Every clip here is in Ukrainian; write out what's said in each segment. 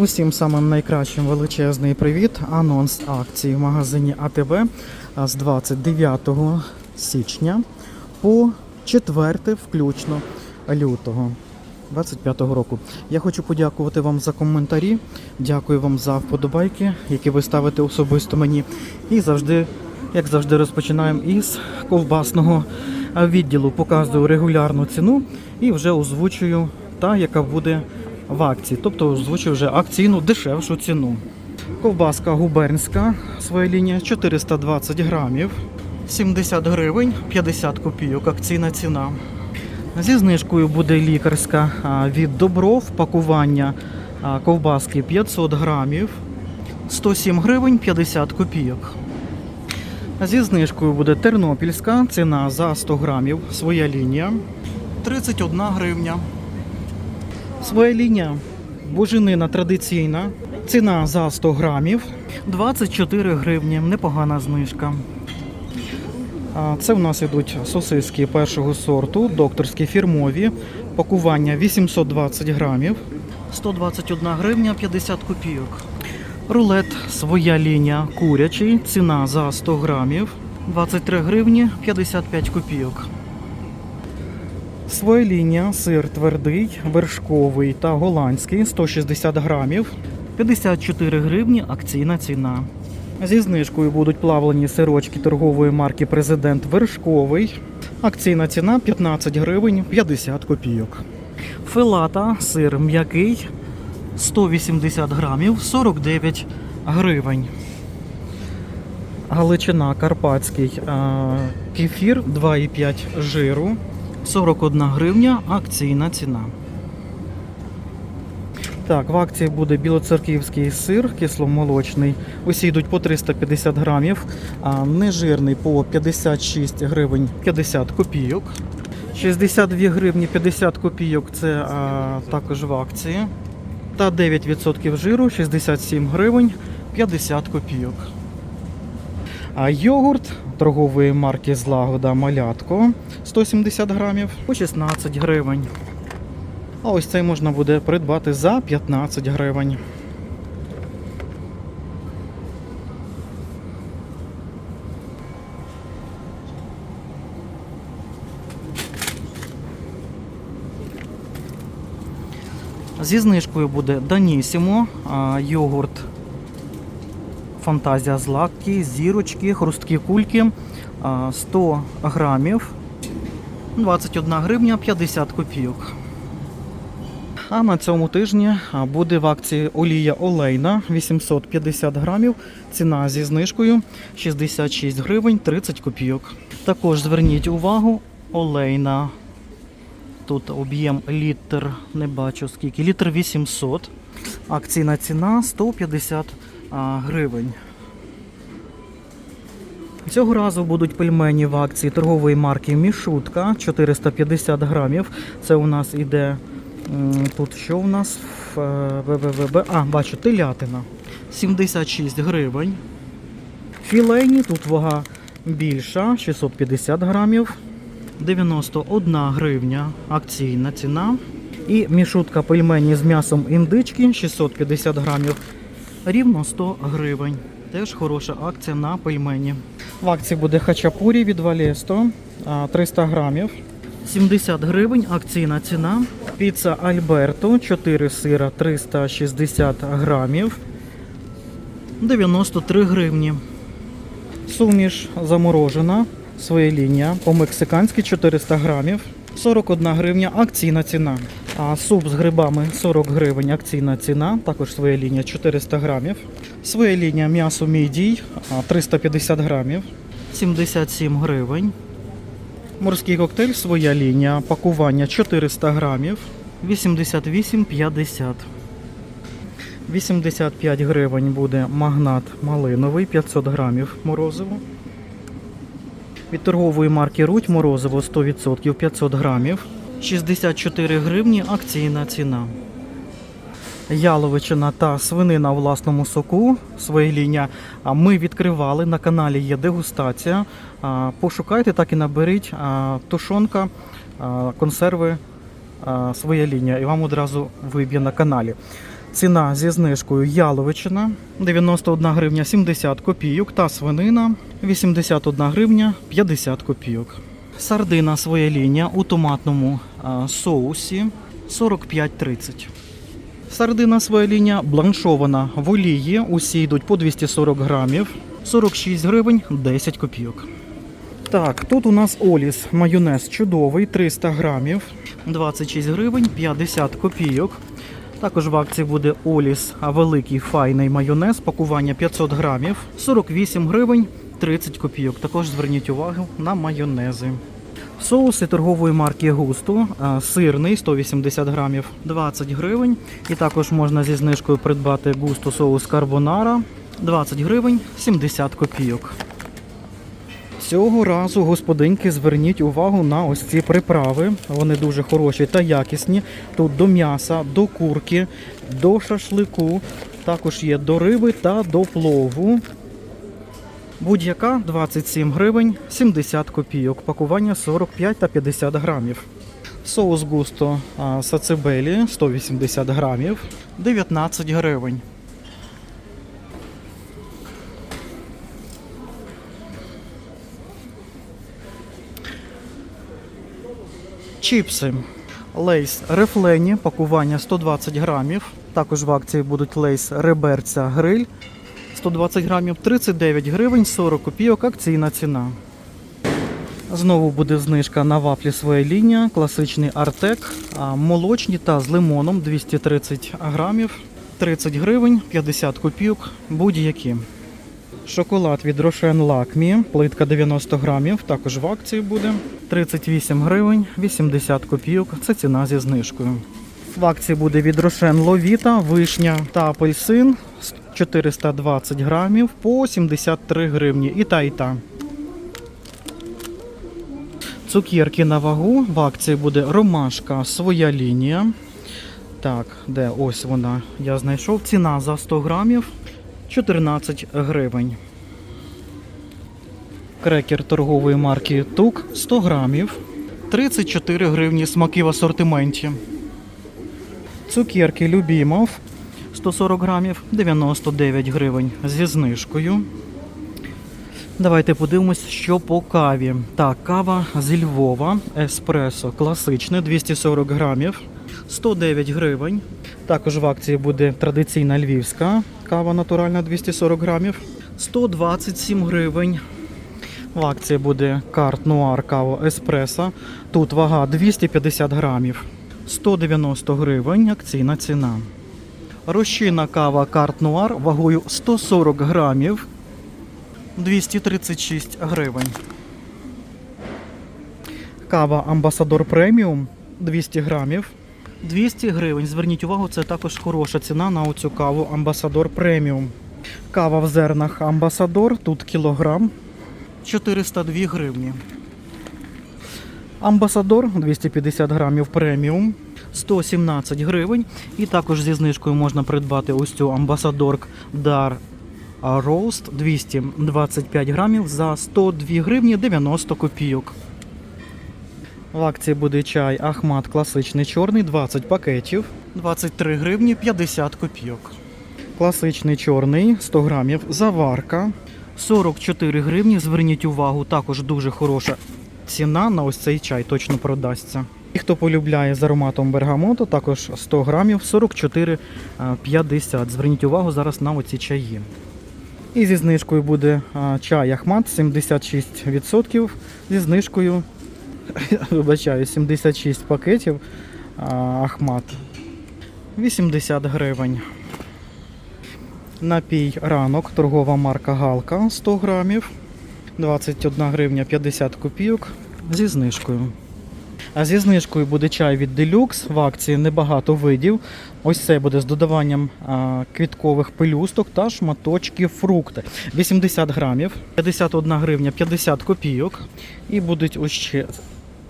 Усім самим найкращим величезний привіт. Анонс акції в магазині АТБ з 29 січня по 4 включно лютого 25 року. Я хочу подякувати вам за коментарі. Дякую вам за вподобайки, які ви ставите особисто мені. І завжди, як завжди, розпочинаємо із ковбасного відділу. Показую регулярну ціну і вже озвучую та, яка буде в акції. Тобто озвучую вже акційну дешевшу ціну. Ковбаска губернська, своя лінія 420 грамів, 70 гривень, 50 копійок, акційна ціна. Зі знижкою буде лікарська від Добров, пакування ковбаски 500 грамів, 107 гривень 50 копійок. Зі знижкою буде тернопільська, ціна за 100 грамів, своя лінія 31 гривня. Своя лінія буженина традиційна. Ціна за 100 грамів 24 гривні. Непогана знижка. Це в нас йдуть сосиски першого сорту, докторські фірмові. Пакування 820 грамів. 121 гривня 50 копійок. Рулет своя лінія курячий. Ціна за 100 грамів 23 гривні 55 копійок. Своя лінія, сир твердий, вершковий та голландський 160 грамів, 54 гривні акційна ціна. Зі знижкою будуть плавлені сирочки торгової марки Президент Вершковий. Акційна ціна 15 гривень 50 копійок. Филата, сир м'який 180 грамів 49 гривень. Галичина Карпатський кефір 2,5 жиру 41 гривня акційна ціна. Так, в акції буде білоцерківський сир кисломолочний. Усі йдуть по 350 грамів, а нежирний по 56 гривень 50 копійок. 62 гривні 50 копійок це а, також в акції. Та 9% жиру 67 гривень 50 копійок. Йогурт торгової марки Злагода Малятко 170 грамів по 16 гривень. А ось цей можна буде придбати за 15 гривень. Зі знижкою буде Данісімо, йогурт Фантазія злаки, зірочки, хрусткі кульки 100 грамів, 21 гривня 50 копійок. А на цьому тижні буде в акції олія олейна 850 грамів. Ціна зі знижкою 66 гривень 30 копійок. Також зверніть увагу, олейна. Тут об'єм літр, не бачу скільки, літр 800. Акційна ціна 150 а, гривень. Цього разу будуть пельмені в акції торгової марки Мішутка 450 грамів. Це у нас іде тут що у нас е, ВВВБ. А, бачу, телятина. 76 гривень. Філейні, тут вага більша, 650 грамів. 91 гривня акційна ціна. І мішутка пельмені з м'ясом індички 650 грамів. Рівно 100 гривень. Теж хороша акція на пельмені. В акції буде хачапурі від Валєсто а, 300 грамів. 70 гривень акційна ціна. Піца Альберто 4 сира 360 грамів. 93 гривні. Суміш заморожена. Своя лінія по-мексиканськи 400 грамів. 41 гривня акційна ціна. Суп з грибами 40 гривень акційна ціна. Також своя лінія 400 грамів. Своя лінія м'ясо мідій 350 грамів. 77 гривень. Морський коктейль своя лінія. Пакування 400 грамів. 88,50. 85 гривень буде магнат малиновий 500 грамів морозиво. Від торгової марки Руть морозиво 100% 500 грамів. 64 гривні акційна ціна. Яловичина та свинина у власному соку. А Ми відкривали на каналі є дегустація. Пошукайте, так і наберіть тушонка, консерви, своя лінія, і вам одразу виб'є на каналі. Ціна зі знижкою яловичина 91 гривня 70 копійок та свинина 81 гривня 50 копійок. Сардина своя лінія у томатному а, соусі 45,30. Сардина своя лінія бланшована в олії. Усі йдуть по 240 грамів 46 гривень 10 копійок. Так, тут у нас Оліс майонез чудовий 300 грамів 26 гривень 50 копійок. Також в акції буде Оліс великий файний майонез, пакування 500 грамів 48 гривень 30 копійок. Також зверніть увагу на майонези. Соуси торгової марки Густо, сирний 180 грамів 20 гривень. І також можна зі знижкою придбати густо соус карбонара 20 гривень 70 копійок. Цього разу, господинки, зверніть увагу на ось ці приправи. Вони дуже хороші та якісні. Тут до м'яса, до курки, до шашлику, також є до риби та до плову. Будь-яка 27 гривень 70 копійок. Пакування 45 та 50 грамів. Соус густо а, сацебелі 180 грамів 19 гривень. Чіпси. Лейс рефлені, пакування 120 грамів. Також в акції будуть лейс реберця гриль 120 грамів, 39 гривень 40 копійок, акційна ціна. Знову буде знижка на вафлі своя лінія, класичний артек, молочні та з лимоном 230 грамів, 30 гривень, 50 копійок, будь-які. Шоколад від Рошен Лакмі, плитка 90 грамів, також в акції буде 38 гривень, 80 копійок. Це ціна зі знижкою. В акції буде від Рошен Ловіта, вишня та апельсин 420 грамів по 73 гривні. І та, і та. Цукерки на вагу. В акції буде ромашка своя лінія. Так, де ось вона? Я знайшов. Ціна за 100 грамів 14 гривень. Крекер торгової марки Тук 100 грамів. 34 гривні смаки в асортименті. Цукерки Любімов 140 грамів 99 гривень зі знижкою. Давайте подивимось, що по каві. Так, кава зі Львова, еспресо класичне 240 грамів, 109 гривень. Також в акції буде традиційна львівська кава натуральна 240 грамів, 127 гривень. В акції буде карт нуар кава еспресо. Тут вага 250 грамів, 190 гривень, акційна ціна. Розчинна кава карт нуар вагою 140 грамів, 236 гривень. Кава Амбасадор преміум 200 грамів. 200 гривень. Зверніть увагу, це також хороша ціна на оцю каву Амбасадор преміум. Кава в зернах Амбасадор, тут кілограм 402 гривні. Амбасадор 250 грамів преміум 117 гривень. І також зі знижкою можна придбати ось цю Амбасадор Дар Роуст 225 грамів за 102 гривні 90 копійок. В акції буде чай Ахмат класичний чорний 20 пакетів 23 гривні 50 копійок. Класичний чорний 100 грамів заварка 44 гривні. Зверніть увагу, також дуже хороша ціна на ось цей чай точно продасться. І хто полюбляє з ароматом бергамоту, також 100 грамів 44,50. Зверніть увагу зараз на оці чаї. І зі знижкою буде чай Ахмат 76% зі знижкою. Вибачаю, 76 пакетів а, Ахмат 80 гривень. Напій ранок, торгова марка Галка 100 грамів, 21 гривня 50 копійок зі знижкою. А зі знижкою буде чай від Deluxe. В акції небагато видів. Ось це буде з додаванням квіткових пелюсток та шматочків фрукти. 80 грамів, 51 гривня 50 копійок. І будуть ось ще,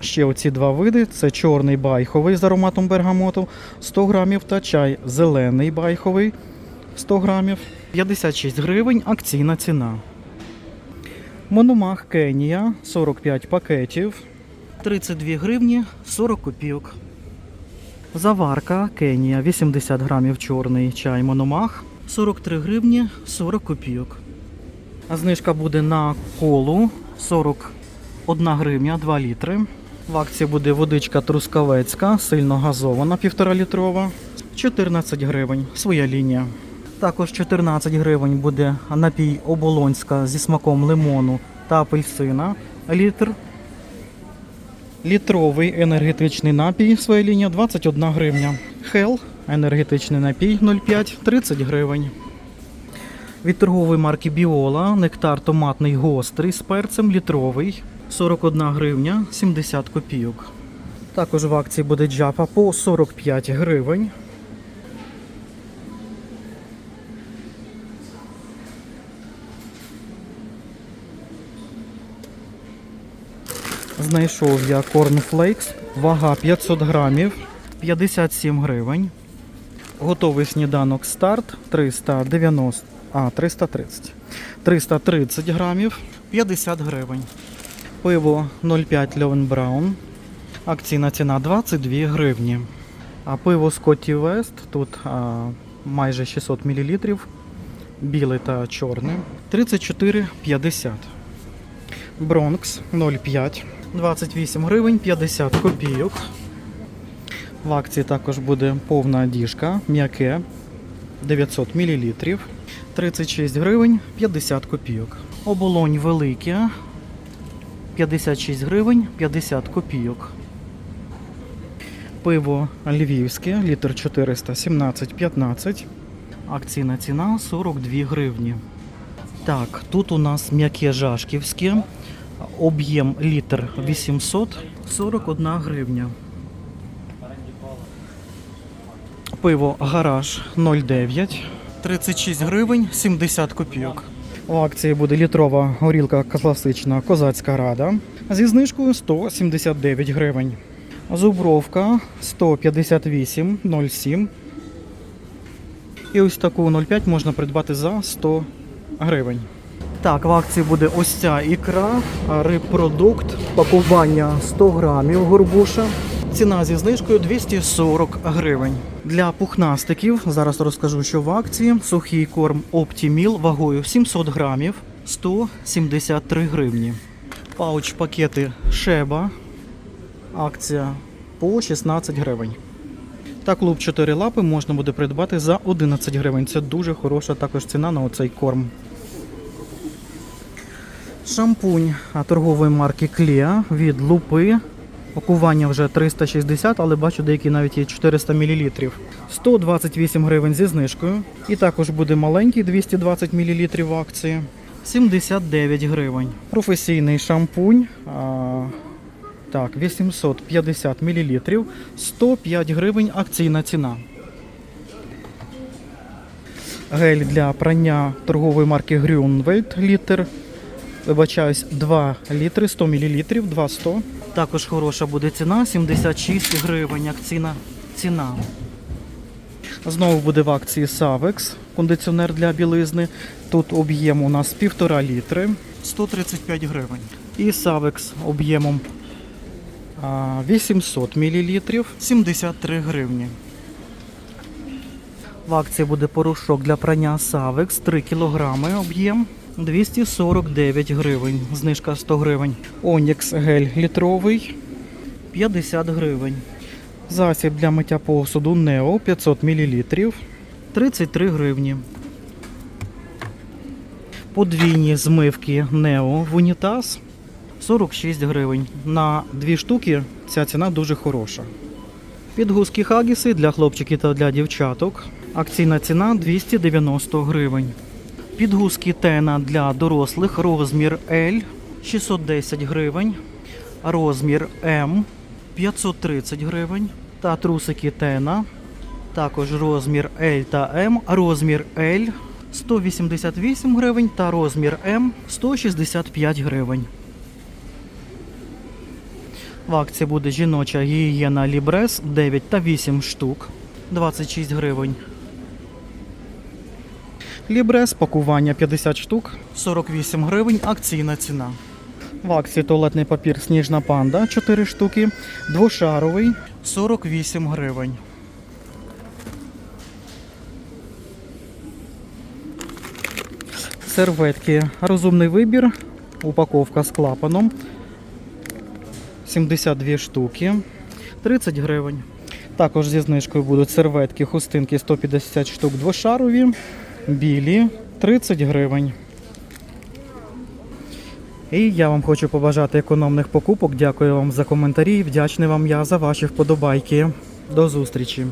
ще оці два види: це чорний байховий з ароматом бергамоту 100 грамів та чай зелений байховий 100 грамів. 56 гривень акційна ціна. Мономах Кенія 45 пакетів. 32 гривні 40 копійок. Заварка Кенія 80 грамів чорний чай Мономах 43 гривні 40 копійок. Знижка буде на колу 41 гривня 2 літри. В акції буде водичка трускавецька, сильно газована, 1,5 літрова. 14 гривень. Своя лінія. Також 14 гривень буде напій оболонська зі смаком лимону та апельсина. Літр. Літровий енергетичний напій своя лінія 21 гривня. Хел енергетичний напій 0,5 30 гривень. Від торгової марки Біола нектар томатний гострий з перцем літровий 41 гривня 70 копійок. Також в акції буде джапа по 45 гривень. Знайшов я корнфлейкс, вага 500 грамів, 57 гривень. Готовий сніданок старт 390, а 330. 330 грамів, 50 гривень. Пиво 0,5 Льовен Браун. Акційна ціна 22 гривні. А пиво Скотті Вест тут а, майже 600 мл. Біле та чорне. 34,50. Бронкс 0,5. 28 гривень 50 копійок. В акції також буде повна діжка, м'яке 900 мл. 36 гривень 50 копійок. Оболонь велике 56 гривень 50 копійок. Пиво львівське, літр 417,15. Акційна ціна 42 гривні. Так, тут у нас м'яке жашківське. Об'єм літр 841 гривня. Пиво гараж 0,9, 36 гривень 70 копійок. У акції буде літрова горілка класична козацька рада зі знижкою 179 гривень. Зубровка 158,07. І ось таку 0,5 можна придбати за 100 гривень. Так, в акції буде ось ця ікра, рибпродукт, пакування 100 грамів горбуша. Ціна зі знижкою 240 гривень. Для пухнастиків зараз розкажу, що в акції сухий корм Optimil вагою 700 грамів 173 гривні. Пауч пакети Шеба. Акція по 16 гривень. Та клуб 4 лапи можна буде придбати за 11 гривень. Це дуже хороша також ціна на оцей корм. Шампунь торгової марки Клеа від лупи. Пакування вже 360, але бачу, деякі навіть є 400 мл. 128 гривень зі знижкою. І також буде маленький 220 мл в акції. 79 гривень. Професійний шампунь. А, так, 850 мл. 105 гривень акційна ціна. Гель для прання торгової марки Grünwald літр. Вибачаюсь, 2 літри 100 мл, 2,100. Також хороша буде ціна, 76 гривень акційна ціна. Знову буде в акції Savex, кондиціонер для білизни. Тут об'єм у нас 1,5 літри, 135 гривень. І Savex об'ємом 800 мл, 73 гривні. В акції буде порошок для прання Savex 3 кг об'єм 249 гривень. Знижка 100 гривень. Онікс гель літровий 50 гривень. Засіб для миття посуду Нео 500 мл 33 гривні. Подвійні змивки Нео в унітаз 46 гривень. На дві штуки ця ціна дуже хороша. Підгузки хагіси для хлопчиків та для дівчаток. Акційна ціна 290 гривень. Підгузки тена для дорослих розмір L 610 гривень. Розмір М 530 гривень. Та трусики тена. Також розмір L та М. Розмір L 188 гривень та розмір М 165 гривень. В акції буде жіноча гігієна Лібрес 9 та 8 штук 26 гривень. Лібрес пакування 50 штук 48 гривень. Акційна ціна. В акції туалетний папір Сніжна панда 4 штуки. Двошаровий 48 гривень. Серветки. Розумний вибір. Упаковка з клапаном. 72 штуки. 30 гривень. Також зі знижкою будуть серветки, хустинки 150 штук двошарові, білі 30 гривень. І я вам хочу побажати економних покупок. Дякую вам за коментарі. Вдячний вам я за ваші вподобайки. До зустрічі!